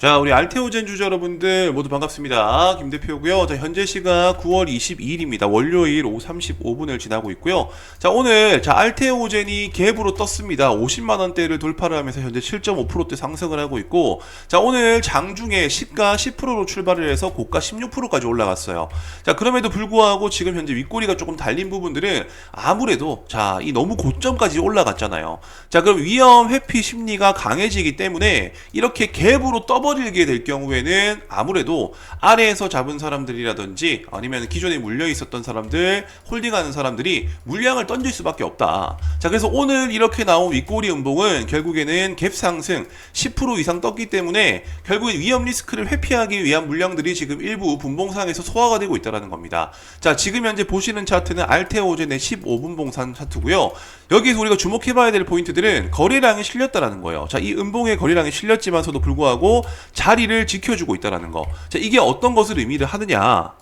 자, 우리 알테오젠 주주 여러분들 모두 반갑습니다. 김 대표고요. 자, 현재 시각 9월 22일입니다. 월요일 오후 35분을 지나고 있고요. 자, 오늘 자, 알테오젠이 갭으로 떴습니다. 50만 원대를 돌파를 하면서 현재 7.5%대 상승을 하고 있고 자, 오늘 장중에 시가 10%로 출발을 해서 고가 16%까지 올라갔어요. 자, 그럼에도 불구하고 지금 현재 윗꼬리가 조금 달린 부분들은 아무래도 자, 이 너무 고점까지 올라갔잖아요. 자, 그럼 위험 회피 심리가 강해지기 때문에 이렇게 갭으로 떠버 리게 될 경우에는 아무래도 아래에서 잡은 사람들이라든지 아니면 기존에 물려 있었던 사람들, 홀딩하는 사람들이 물량을 던질 수밖에 없다. 자, 그래서 오늘 이렇게 나온 윗꼬리 음봉은 결국에는 갭 상승 10% 이상 떴기 때문에 결국엔 위험 리스크를 회피하기 위한 물량들이 지금 일부 분봉상에서 소화가 되고 있다는 겁니다. 자, 지금 현재 보시는 차트는 알테오젠의 15분 봉산 차트고요. 여기서 우리가 주목해봐야 될 포인트들은 거래량이 실렸다라는 거예요. 자, 이 음봉의 거래량이 실렸지만서도 불구하고 자리를 지켜주고 있다라는 거. 자, 이게 어떤 것을 의미를 하느냐?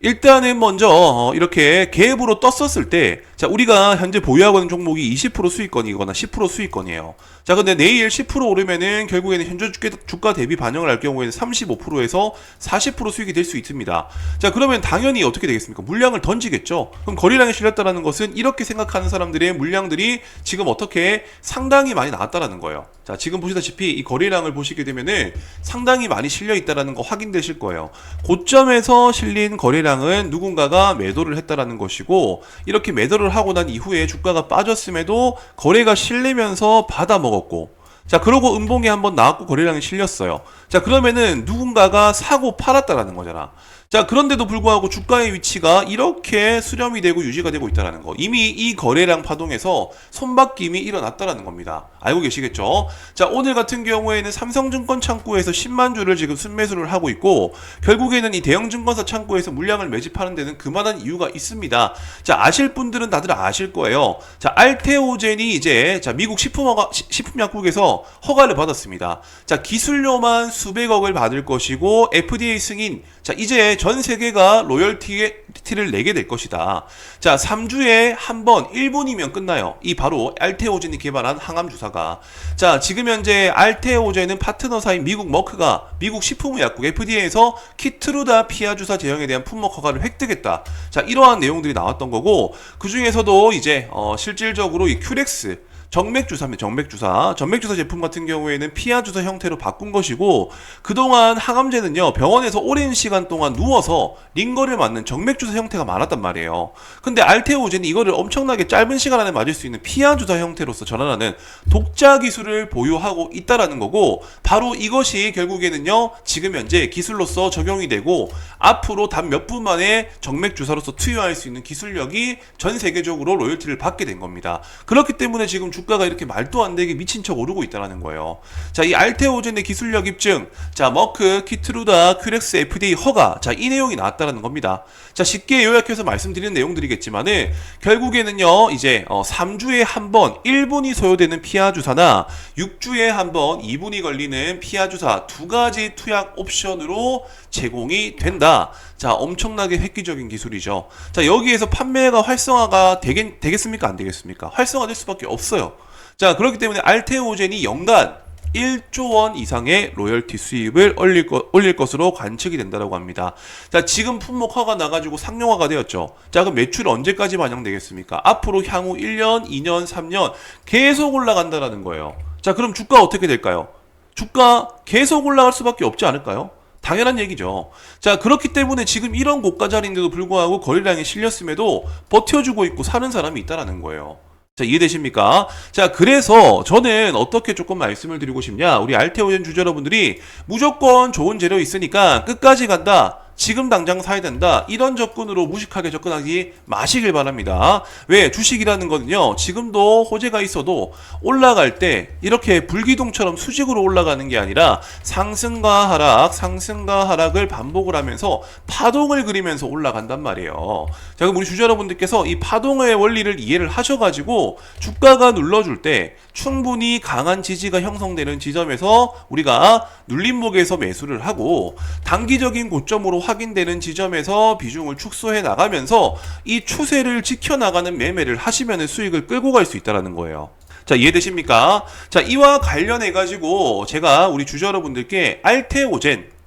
일단은 먼저 어, 이렇게 갭으로 떴었을 때, 자 우리가 현재 보유하고 있는 종목이 20% 수익권이거나 10% 수익권이에요. 자 근데 내일 10% 오르면은 결국에는 현재 주가, 대비 반영을 할 경우에는 35%에서 40% 수익이 될 수 있습니다. 자 그러면 당연히 어떻게 되겠습니까? 물량을 던지겠죠. 그럼 거래량이 실렸다는 것은 이렇게 생각하는 사람들의 물량들이 지금 어떻게 상당히 많이 나왔다라는 거예요. 자 지금 보시다시피 이 거래량을 보시게 되면은 상당히 많이 실려 있다라는 거 확인되실 거예요. 고점에서 실린 거래량은 누군가가 매도를 했다라는 것이고 이렇게 매도를 하고 난 이후에 주가가 빠졌음에도 거래가 실리면서 받아 먹었고 자 그러고 음봉이 한번 나왔고 거래량이 실렸어요. 자 그러면은 누군가가 사고 팔았다라는 거잖아. 자 그런데도 불구하고 주가의 위치가 이렇게 수렴이 되고 유지가 되고 있다는 거. 이미 이 거래량 파동에서 손바뀜이 일어났다라는 겁니다. 알고 계시겠죠? 자 오늘 같은 경우에는 삼성증권 창구에서 10만 주를 지금 순매수를 하고 있고 결국에는 이 대형 증권사 창구에서 물량을 매집하는 데는 그만한 이유가 있습니다. 자 아실 분들은 다들 아실 거예요. 자 알테오젠이 이제 자 미국 식품허가, 시- 식품약국에서 허가를 받았습니다. 자 기술료만 수백억을 받을 것이고 FDA 승인. 자 이제 전 세계가 로열티를 내게 될 것이다. 자 3주에 한 번 1분이면 끝나요. 이 바로 알테오젠이 개발한 항암 주사가 자 지금 현재 알테오젠은 파트너사인 미국 머크가 미국 식품의약국 FDA에서 키트루다 피하 주사 제형에 대한 품목 허가를 획득했다. 자 이러한 내용들이 나왔던 거고 그 중에서도 이제 어, 실질적으로 이 큐렉스 정맥주사입니다. 정맥주사. 정맥주사 제품 같은 경우에는 피하주사 형태로 바꾼 것이고 그동안 항암제는요. 병원에서 오랜 시간 동안 누워서 링거를 맞는 정맥주사 형태가 많았단 말이에요. 근데 알테오젠이 이거를 엄청나게 짧은 시간 안에 맞을 수 있는 피하주사 형태로서 전환하는 독자 기술을 보유하고 있다라는 거고 바로 이것이 결국에는요. 지금 현재 기술로서 적용이 되고 앞으로 단 몇 분 만에 정맥주사로서 투여할 수 있는 기술력이 전 세계적으로 로열티를 받게 된 겁니다. 그렇기 때문에 지금 주가가 이렇게 말도 안 되게 미친 척 오르고 있다는 거예요. 자, 이 알테오젠의 기술력 입증, 자, 머크, 키트루다, 큐렉스, FDA 허가, 자, 이 내용이 나왔다는 겁니다. 자, 쉽게 요약해서 말씀드리는 내용들이겠지만은 결국에는요, 이제 어, 3주에 한 번 1분이 소요되는 피하 주사나 6주에 한 번 2분이 걸리는 피하 주사 두 가지 투약 옵션으로 제공이 된다. 자, 엄청나게 획기적인 기술이죠. 자, 여기에서 판매가 활성화가 되겠, 되겠습니까? 안 되겠습니까? 활성화될 수밖에 없어요. 자, 그렇기 때문에 알테오젠이 연간 1조 원 이상의 로열티 수입을 올릴, 것, 올릴 것으로 관측이 된다고 합니다. 자, 지금 품목 허가 나가지고 상용화가 되었죠. 자, 그럼 매출 언제까지 반영되겠습니까? 앞으로 향후 1년, 2년, 3년 계속 올라간다라는 거예요. 자, 그럼 주가 어떻게 될까요? 주가 계속 올라갈 수밖에 없지 않을까요? 당연한 얘기죠. 자, 그렇기 때문에 지금 이런 고가 자리인데도 불구하고 거래량이 실렸음에도 버텨주고 있고 사는 사람이 있다라는 거예요. 자, 이해되십니까? 자, 그래서 저는 어떻게 조금 말씀을 드리고 싶냐? 우리 알테오젠 주주 여러분들이 무조건 좋은 재료 있으니까 끝까지 간다. 지금 당장 사야 된다. 이런 접근으로 무식하게 접근하지 마시길 바랍니다. 왜? 주식이라는 거는요, 지금도 호재가 있어도 올라갈 때 이렇게 불기둥처럼 수직으로 올라가는 게 아니라 상승과 하락, 상승과 하락을 반복을 하면서 파동을 그리면서 올라간단 말이에요. 자, 그럼 우리 주주 여러분들께서 이 파동의 원리를 이해를 하셔가지고 주가가 눌러줄 때 충분히 강한 지지가 형성되는 지점에서 우리가 눌림목에서 매수를 하고 단기적인 고점으로 확인되는 지점에서 비중을 축소해 나가면서 이 추세를 지켜나가는 매매를 하시면 수익을 끌고 갈 수 있다는 거예요. 자, 이해되십니까? 자, 이와 관련해 가지고 제가 우리 주주 여러분들께 알테오젠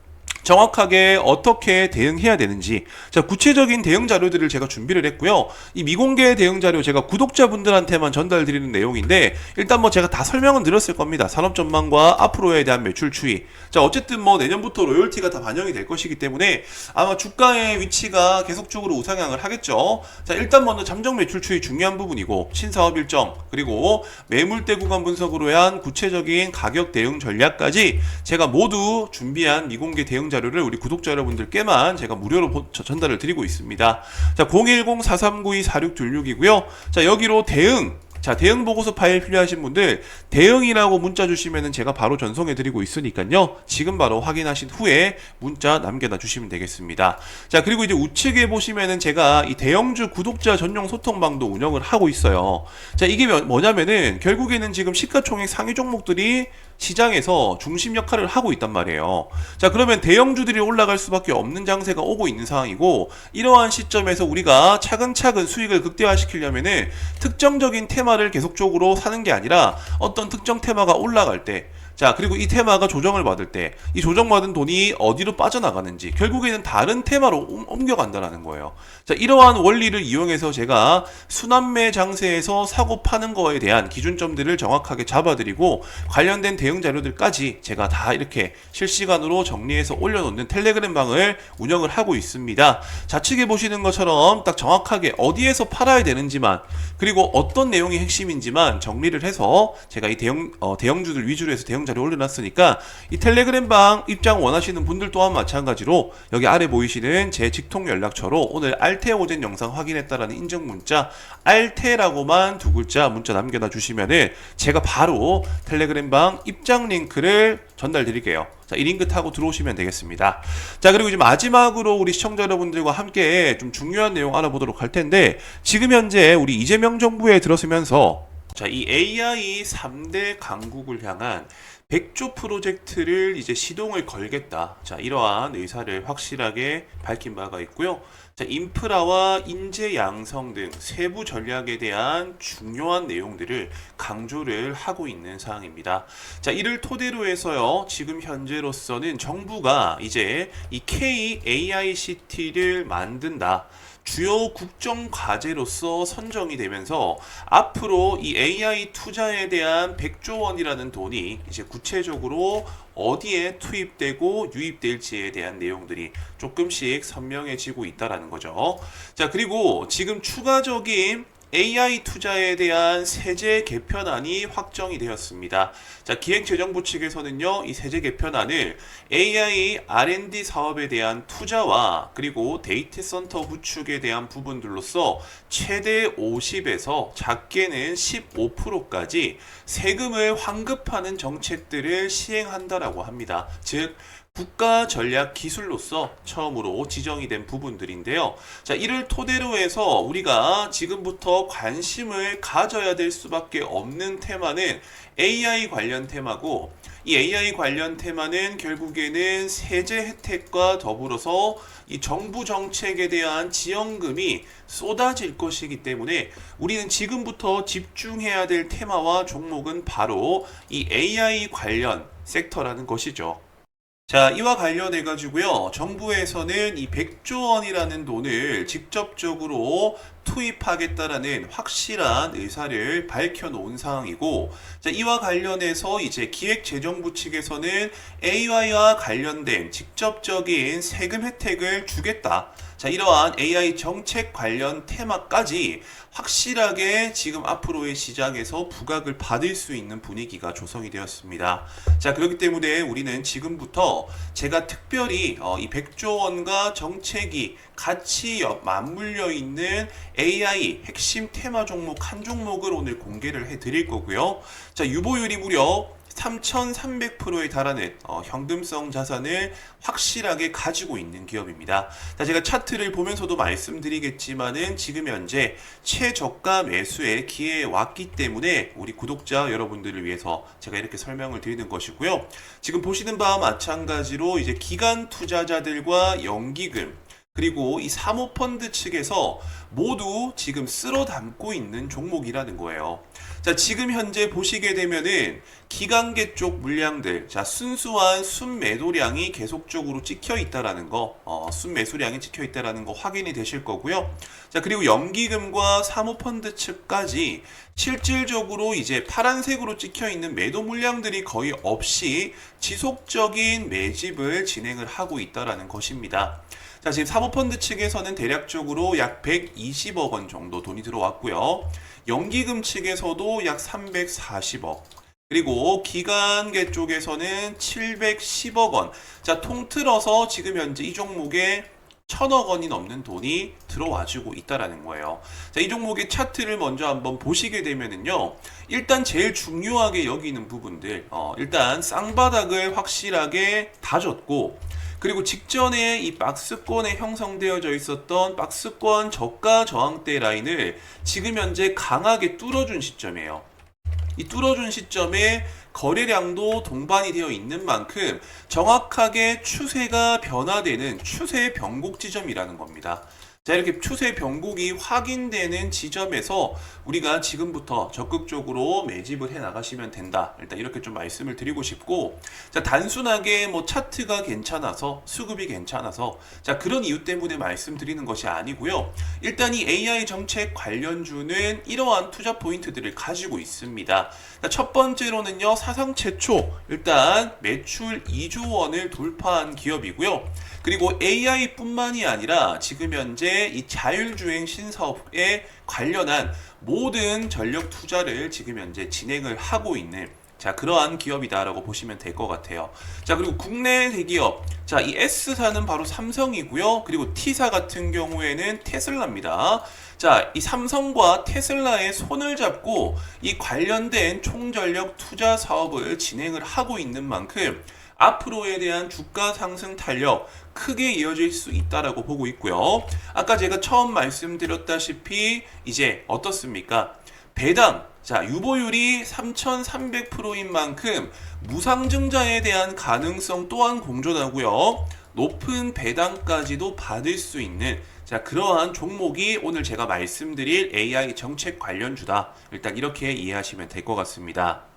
정확하게 어떻게 대응해야 되는지. 자 구체적인 대응 자료들을 제가 준비를 했고요. 이 미공개 대응 자료 제가 구독자분들한테만 전달 드리는 내용인데 일단 뭐 제가 다 설명은 드렸을 겁니다. 산업 전망과 앞으로에 대한 매출 추이. 자 어쨌든 뭐 내년부터 로열티가 다 반영이 될 것이기 때문에 아마 주가의 위치가 계속적으로 우상향을 하겠죠. 자 일단 먼저 잠정 매출 추이 중요한 부분이고 신사업 일정 그리고 매물대 구간 분석으로 한 구체적인 가격 대응 전략까지 제가 모두 준비한 미공개 대응 자료를 우리 구독자 여러분들께만 제가 무료로 전달을 드리고 있습니다. 자, 010-4392-4626이고요. 자, 여기로 대응 자, 대응 보고서 파일 필요하신 분들 대응이라고 문자 주시면은 제가 바로 전송해 드리고 있으니까요. 지금 바로 확인하신 후에 문자 남겨다 주시면 되겠습니다. 자, 그리고 이제 우측에 보시면은 제가 이 대형주 구독자 전용 소통방도 운영을 하고 있어요. 자, 이게 뭐- 뭐냐면은 결국에는 지금 시가총액 상위 종목들이 시장에서 중심 역할을 하고 있단 말이에요. 자, 그러면 대형주들이 올라갈 수밖에 없는 장세가 오고 있는 상황이고 이러한 시점에서 우리가 차근차근 수익을 극대화시키려면은 특정적인 테마를 계속적으로 사는 게 아니라 어떤 특정 테마가 올라갈 때 자, 그리고 이 테마가 조정을 받을 때, 이 조정받은 돈이 어디로 빠져나가는지, 결국에는 다른 테마로 옮- 옮겨간다라는 거예요. 자, 이러한 원리를 이용해서 제가 순환매 장세에서 사고 파는 거에 대한 기준점들을 정확하게 잡아드리고, 관련된 대응 자료들까지 제가 다 이렇게 실시간으로 정리해서 올려놓는 텔레그램 방을 운영을 하고 있습니다. 좌측에 보시는 것처럼 딱 정확하게 어디에서 팔아야 되는지만, 그리고 어떤 내용이 핵심인지만 정리를 해서 제가 이 대형, 어, 대형주들 위주로 해서 대형 자료 올려놨으니까 이 텔레그램 방 입장 원하시는 분들 또한 마찬가지로 여기 아래 보이시는 제 직통 연락처로 오늘 알테 오젠 영상 확인했다라는 인증 문자 알테라고만 두 글자 문자 남겨다 주시면은 제가 바로 텔레그램 방 입장 링크를 전달 드릴게요. 자, 이 링크 타고 들어오시면 되겠습니다. 자, 그리고 이제 마지막으로 우리 시청자 여러분들과 함께 좀 중요한 내용 알아보도록 할 텐데 지금 현재 우리 이재명 정부에 들어서면서 자, 이 AI 3대 강국을 향한 100조 프로젝트를 이제 시동을 걸겠다. 자, 이러한 의사를 확실하게 밝힌 바가 있고요. 자, 인프라와 인재 양성 등 세부 전략에 대한 중요한 내용들을 강조를 하고 있는 사항입니다. 자, 이를 토대로 해서요. 지금 현재로서는 정부가 이제 이 KAICT를 만든다. 주요 국정 과제로서 선정이 되면서 앞으로 이 AI 투자에 대한 100조 원이라는 돈이 이제 구체적으로 어디에 투입되고 유입될지에 대한 내용들이 조금씩 선명해지고 있다라는 거죠. 자, 그리고 지금 추가적인 AI 투자에 대한 세제 개편안이 확정이 되었습니다. 자, 기획재정부 측에서는요, 이 세제 개편안을 AI R&D 사업에 대한 투자와 그리고 데이터 센터 구축에 대한 부분들로서 최대 50에서 작게는 15%까지 세금을 환급하는 정책들을 시행한다라고 합니다. 즉, 국가 전략 기술로서 처음으로 지정이 된 부분들인데요. 자, 이를 토대로 해서 우리가 지금부터 관심을 가져야 될 수밖에 없는 테마는 AI 관련 테마고 이 AI 관련 테마는 결국에는 세제 혜택과 더불어서 이 정부 정책에 대한 지원금이 쏟아질 것이기 때문에 우리는 지금부터 집중해야 될 테마와 종목은 바로 이 AI 관련 섹터라는 것이죠. 자, 이와 관련해 가지고요. 정부에서는 이 100조 원이라는 돈을 직접적으로 투입하겠다라는 확실한 의사를 밝혀 놓은 상황이고 자, 이와 관련해서 이제 기획재정부 측에서는 AI와 관련된 직접적인 세금 혜택을 주겠다. 자, 이러한 AI 정책 관련 테마까지 확실하게 지금 앞으로의 시장에서 부각을 받을 수 있는 분위기가 조성이 되었습니다. 자, 그렇기 때문에 우리는 지금부터 제가 특별히 어, 이 100조 원과 정책이 같이 여- 맞물려 있는 AI 핵심 테마 종목 한 종목을 오늘 공개를 해 드릴 거고요. 자, 유보율이 무려 3,300%에 달하는 어, 현금성 자산을 확실하게 가지고 있는 기업입니다. 자, 제가 차트를 보면서도 말씀드리겠지만은 지금 현재 최저가 매수의 기회에 왔기 때문에 우리 구독자 여러분들을 위해서 제가 이렇게 설명을 드리는 것이고요. 지금 보시는 바와 마찬가지로 이제 기관 투자자들과 연기금 그리고 이 사모펀드 측에서 모두 지금 쓸어 담고 있는 종목이라는 거예요. 자, 지금 현재 보시게 되면은 기관계 쪽 물량들, 자, 순수한 순매도량이 계속적으로 찍혀 있다라는 거, 어, 순매수량이 찍혀 있다라는 거 확인이 되실 거고요. 자, 그리고 연기금과 사모펀드 측까지 실질적으로 이제 파란색으로 찍혀 있는 매도 물량들이 거의 없이 지속적인 매집을 진행을 하고 있다라는 것입니다. 자, 지금 사모펀드 측에서는 대략적으로 약 120억 원 정도 돈이 들어왔고요. 연기금 측에서도 약 340억. 그리고 기관계 쪽에서는 710억 원. 자, 통틀어서 지금 현재 이 종목에 천억 원이 넘는 돈이 들어와주고 있다라는 거예요. 자, 이 종목의 차트를 먼저 한번 보시게 되면은요. 일단 제일 중요하게 여기는 부분들, 어, 일단 쌍바닥을 확실하게 다졌고, 그리고 직전에 이 박스권에 형성되어져 있었던 박스권 저가 저항대 라인을 지금 현재 강하게 뚫어준 시점이에요. 이 뚫어준 시점에 거래량도 동반이 되어 있는 만큼 정확하게 추세가 변화되는 추세 변곡 지점이라는 겁니다. 자, 이렇게 추세 변곡이 확인되는 지점에서 우리가 지금부터 적극적으로 매집을 해 나가시면 된다. 일단 이렇게 좀 말씀을 드리고 싶고, 자, 단순하게 뭐 차트가 괜찮아서, 수급이 괜찮아서, 자, 그런 이유 때문에 말씀드리는 것이 아니고요. 일단 이 AI 정책 관련주는 이러한 투자 포인트들을 가지고 있습니다. 자, 첫 번째로는요, 사상 최초, 일단 매출 2조 원을 돌파한 기업이고요. 그리고 AI뿐만이 아니라 지금 현재 이 자율주행 신사업에 관련한 모든 전력 투자를 지금 현재 진행을 하고 있는 자, 그러한 기업이다라고 보시면 될 것 같아요. 자, 그리고 국내 대기업. 자, 이 S사는 바로 삼성이고요. 그리고 T사 같은 경우에는 테슬라입니다. 자, 이 삼성과 테슬라의 손을 잡고 이 관련된 총전력 투자 사업을 진행을 하고 있는 만큼 앞으로에 대한 주가 상승 탄력 크게 이어질 수 있다라고 보고 있고요. 아까 제가 처음 말씀드렸다시피 이제 어떻습니까? 배당 자, 유보율이 3,300%인 만큼 무상증자에 대한 가능성 또한 공존하고요. 높은 배당까지도 받을 수 있는 자, 그러한 종목이 오늘 제가 말씀드릴 AI 정책 관련주다. 일단 이렇게 이해하시면 될 것 같습니다.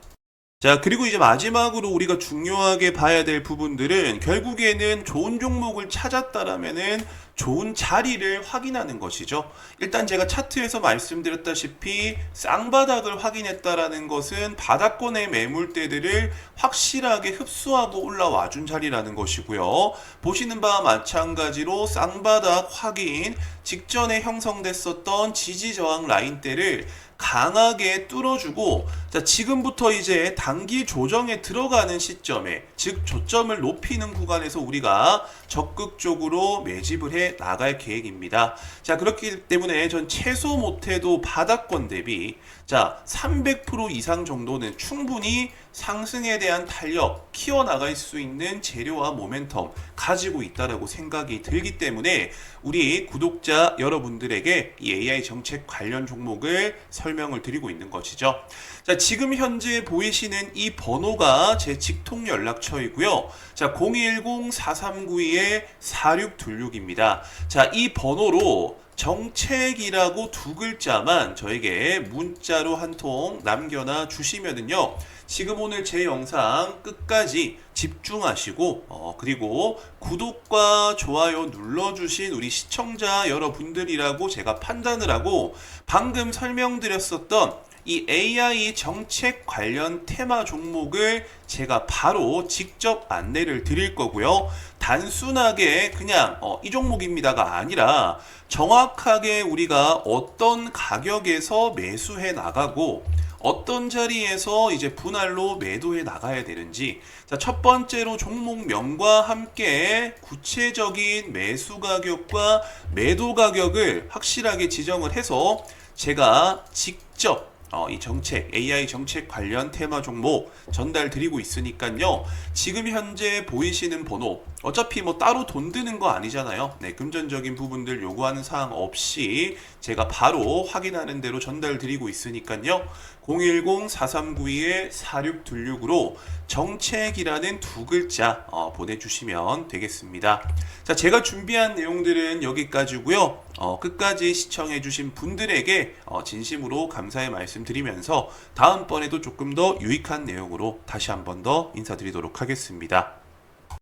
자, 그리고 이제 마지막으로 우리가 중요하게 봐야 될 부분들은 결국에는 좋은 종목을 찾았다라면은 좋은 자리를 확인하는 것이죠. 일단 제가 차트에서 말씀드렸다시피 쌍바닥을 확인했다라는 것은 바닥권의 매물대들을 확실하게 흡수하고 올라와 준 자리라는 것이고요. 보시는 바와 마찬가지로 쌍바닥 확인 직전에 형성됐었던 지지 저항 라인대를 강하게 뚫어주고 자 지금부터 이제 단기 조정에 들어가는 시점에 즉 조점을 높이는 구간에서 우리가 적극적으로 매집을 해 나갈 계획입니다. 자 그렇기 때문에 전 최소 못해도 바닥권 대비 자 300% 이상 정도는 충분히 상승에 대한 탄력 키워 나갈 수 있는 재료와 모멘텀 가지고 있다라고 생각이 들기 때문에 우리 구독자 여러분들에게 이 AI 정책 관련 종목을 설명을 드리고 있는 것이죠. 자, 지금 현재 보이시는 이 번호가 제 직통 연락처이고요. 자, 010-4392-4626입니다. 자, 이 번호로 정책이라고 두 글자만 저에게 문자로 한 통 남겨놔 주시면은요. 지금 오늘 제 영상 끝까지 집중하시고 어, 그리고 구독과 좋아요 눌러주신 우리 시청자 여러분들이라고 제가 판단을 하고 방금 설명드렸었던 이 AI 정책 관련 테마 종목을 제가 바로 직접 안내를 드릴 거고요. 단순하게 그냥 어, 이 종목입니다가 아니라 정확하게 우리가 어떤 가격에서 매수해 나가고 어떤 자리에서 이제 분할로 매도해 나가야 되는지 자, 첫 번째로 종목명과 함께 구체적인 매수 가격과 매도 가격을 확실하게 지정을 해서 제가 직접 어, 이 정책, AI 정책 관련 테마 종목 전달 드리고 있으니까요. 지금 현재 보이시는 번호, 어차피 뭐 따로 돈 드는 거 아니잖아요. 네, 금전적인 부분들 요구하는 사항 없이 제가 바로 확인하는 대로 전달 드리고 있으니까요. 010-4392-4626으로 정책이라는 두 글자 어, 보내주시면 되겠습니다. 자, 제가 준비한 내용들은 여기까지고요. 어, 끝까지 시청해주신 분들에게 어, 진심으로 감사의 말씀 드리면서 다음번에도 조금 더 유익한 내용으로 다시 한 번 더 인사드리도록 하겠습니다.